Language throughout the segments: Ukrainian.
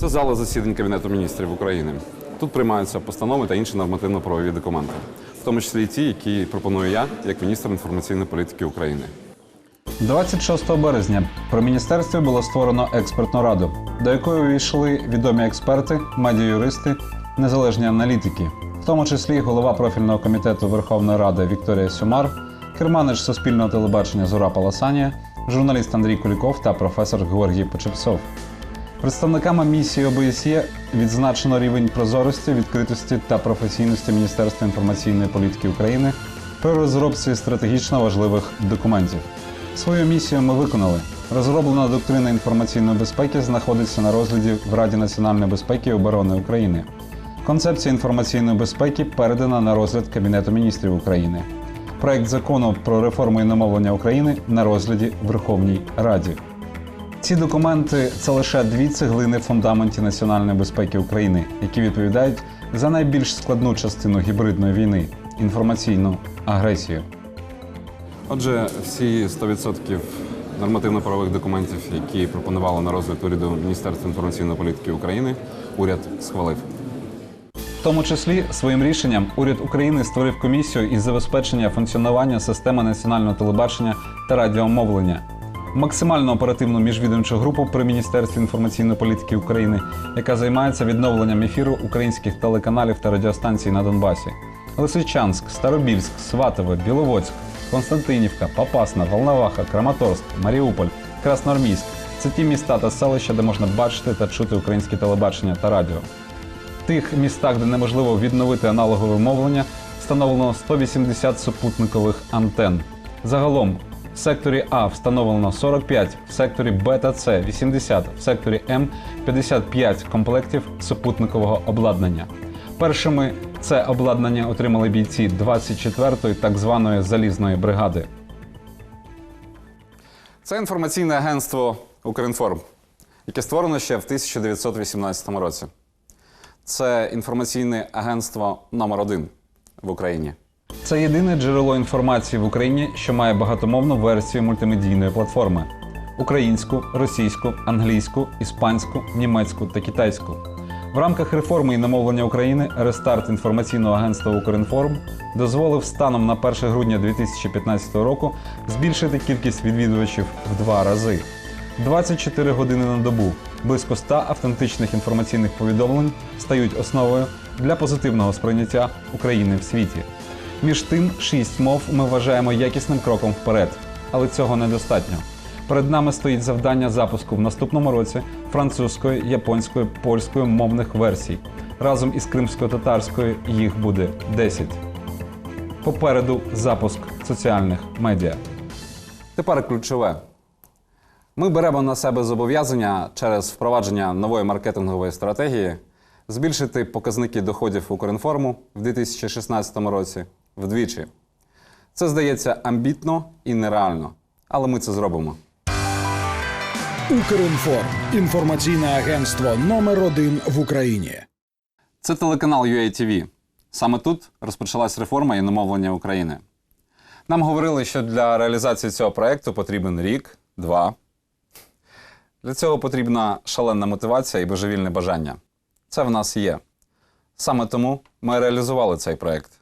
Це зала засідань Кабінету міністрів України. Тут приймаються постанови та інші нормативно-правові документи, в тому числі і ті, які пропоную я як міністр інформаційної політики України. 26 березня при міністерстві було створено експертну раду, до якої увійшли відомі експерти, медіаюристи, незалежні аналітики, в тому числі голова профільного комітету Верховної Ради Вікторія Сюмар, керманич суспільного телебачення Зура Паласанія, журналіст Андрій Куліков та професор Георгій Почепцов. Представниками місії ОБСЄ відзначено рівень прозорості, відкритості та професійності Міністерства інформаційної політики України при розробці стратегічно важливих документів. Свою місію ми виконали. Розроблена доктрина інформаційної безпеки знаходиться на розгляді в Раді національної безпеки і оборони України. Концепція інформаційної безпеки передана на розгляд Кабінету міністрів України. Проект закону про реформу іномовлення України на розгляді в Верховній Раді. Ці документи це лише дві цеглини в фундаменті національної безпеки України, які відповідають за найбільш складну частину гібридної війни інформаційну агресію. Отже, всі 100% нормативно-правових документів, які пропонувало на розгляд уряду Міністерства інформаційної політики України, уряд схвалив. В тому числі своїм рішенням уряд України створив комісію із забезпечення функціонування системи національного телебачення та радіомовлення, максимально оперативну міжвідомчу групу при Міністерстві інформаційної політики України, яка займається відновленням ефіру українських телеканалів та радіостанцій на Донбасі. Лисичанськ, Старобільськ, Сватове, Біловодськ, Константинівка, Попасна, Волноваха, Краматорськ, Маріуполь, Красноармійськ це ті міста та селища, де можна бачити та чути українське телебачення та радіо. В тих містах, де неможливо відновити аналогове мовлення, встановлено 180 супутникових антенн. Загалом в секторі А встановлено 45, в секторі Б та С 80, в секторі М 55 комплектів супутникового обладнання. Першими це обладнання отримали бійці 24-ї так званої залізної бригади. Це інформаційне агентство Укрінформ, яке створено ще в 1918 році. Це інформаційне агентство номер один в Україні. Це єдине джерело інформації в Україні, що має багатомовну версію мультимедійної платформи: українську, російську, англійську, іспанську, німецьку та китайську. В рамках реформи і намовлення України рестарт інформаційного агентства Укрінформ дозволив станом на 1 грудня 2015 року збільшити кількість відвідувачів в два рази. 24 години на добу, близько 100 автентичних інформаційних повідомлень стають основою для позитивного сприйняття України в світі. Між тим, шість мов ми вважаємо якісним кроком вперед, але цього недостатньо. Перед нами стоїть завдання запуску в наступному році французької, японської, польської мовних версій. Разом із кримсько-татарською їх буде 10. Попереду запуск соціальних медіа. Тепер ключове. Ми беремо на себе зобов'язання через впровадження нової маркетингової стратегії збільшити показники доходів Укрінформу в 2016 році вдвічі. Це здається амбітно і нереально, але ми це зробимо. Укрінформ інформаційне агентство номер один в Україні. Це телеканал UATV. Саме тут розпочалась реформа і намовлення України. Нам говорили, що для реалізації цього проєкту потрібен рік, два. Для цього потрібна шалена мотивація і божевільне бажання. Це в нас є. Саме тому ми реалізували цей проєкт.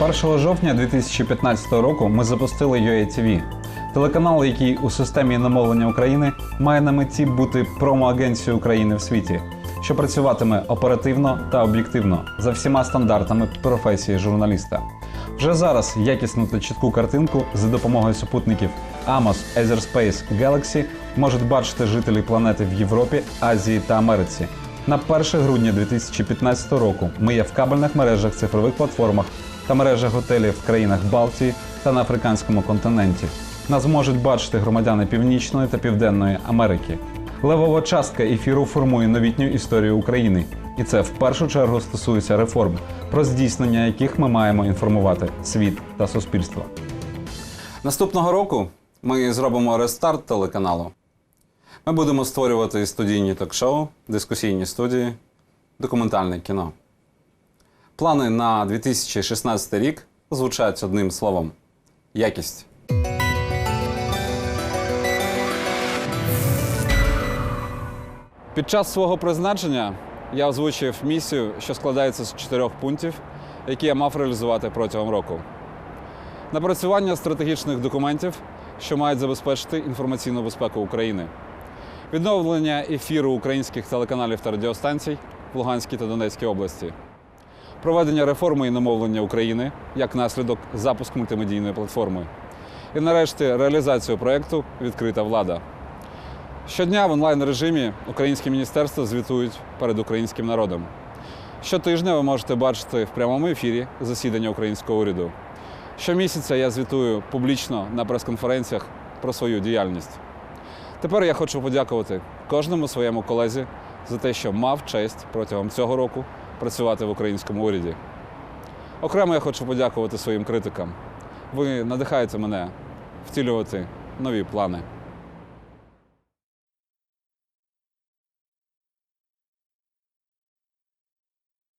1 жовтня 2015 року ми запустили UATV – телеканал, який у системі намовлення України має на меті бути промо-агенцією України в світі, що працюватиме оперативно та об'єктивно за всіма стандартами професії журналіста. Вже зараз якісну та чітку картинку за допомогою супутників Amos, Ether Galaxy можуть бачити жителі планети в Європі, Азії та Америці. На 1 грудня 2015 року ми є в кабельних мережах, цифрових платформах та мережах готелів в країнах Балтії та на африканському континенті. Нас можуть бачити громадяни Північної та Південної Америки. Левова частка ефіру формує новітню історію України, і це в першу чергу стосується реформ, про здійснення яких ми маємо інформувати світ та суспільство. Наступного року ми зробимо рестарт телеканалу. Ми будемо створювати студійні ток-шоу, дискусійні студії, документальне кіно. Плани на 2016 рік звучать одним словом: якість. Під час свого призначення я озвучив місію, що складається з чотирьох пунктів, які я мав реалізувати протягом року. Напрацювання стратегічних документів, що мають забезпечити інформаційну безпеку України, відновлення ефіру українських телеканалів та радіостанцій в Луганській та Донецькій області, проведення реформи і намовлення України як наслідок запуск мультимедійної платформи. І нарешті реалізацію проєкту Відкрита влада. Щодня в онлайн режимі українські міністерства звітують перед українським народом. Щотижня ви можете бачити в прямому ефірі засідання українського уряду. Щомісяця я звітую публічно на прес-конференціях про свою діяльність. Тепер я хочу подякувати кожному своєму колезі за те, що мав честь протягом цього року працювати в українському уряді. Окремо я хочу подякувати своїм критикам. Ви надихаєте мене втілювати нові плани.